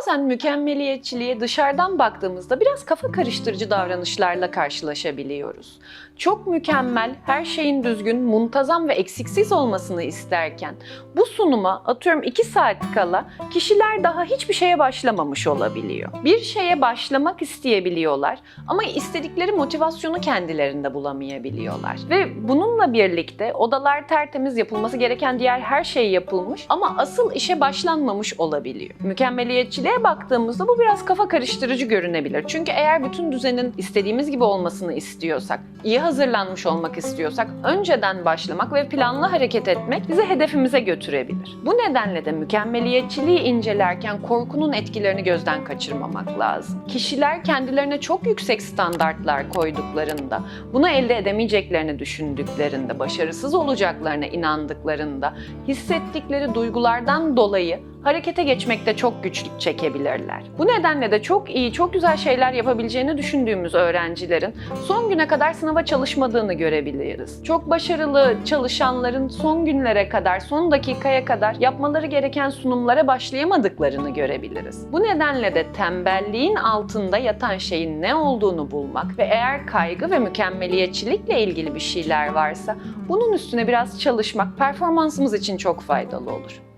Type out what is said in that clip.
Bazen mükemmeliyetçiliğe dışarıdan baktığımızda biraz kafa karıştırıcı davranışlarla karşılaşabiliyoruz. Çok mükemmel, her şeyin düzgün, muntazam ve eksiksiz olmasını isterken bu sunuma atıyorum 2 saat kala kişiler daha hiçbir şeye başlamamış olabiliyor. Bir şeye başlamak isteyebiliyorlar ama istedikleri motivasyonu kendilerinde bulamayabiliyorlar. Ve bununla birlikte odalar tertemiz yapılması gereken diğer her şey yapılmış ama asıl işe başlanmamış olabiliyor. Mükemmeliyetçiliğe baktığımızda bu biraz kafa karıştırıcı görünebilir. Çünkü eğer bütün düzenin istediğimiz gibi olmasını istiyorsak, iyi hazırlanmış olmak istiyorsak önceden başlamak ve planlı hareket etmek bizi hedefimize götürebilir. Bu nedenle de mükemmeliyetçiliği incelerken korkunun etkilerini gözden kaçırmamak lazım. Kişiler kendilerine çok yüksek standartlar koyduklarında, bunu elde edemeyeceklerini düşündüklerinde, başarısız olacaklarına inandıklarında, hissettikleri duygulardan dolayı harekete geçmekte çok güçlük çekebilirler. Bu nedenle de çok iyi, çok güzel şeyler yapabileceğini düşündüğümüz öğrencilerin son güne kadar sınava çalışmadığını görebiliriz. Çok başarılı çalışanların son günlere kadar, son dakikaya kadar yapmaları gereken sunumlara başlayamadıklarını görebiliriz. Bu nedenle de tembelliğin altında yatan şeyin ne olduğunu bulmak ve eğer kaygı ve mükemmeliyetçilikle ilgili bir şeyler varsa bunun üstüne biraz çalışmak performansımız için çok faydalı olur.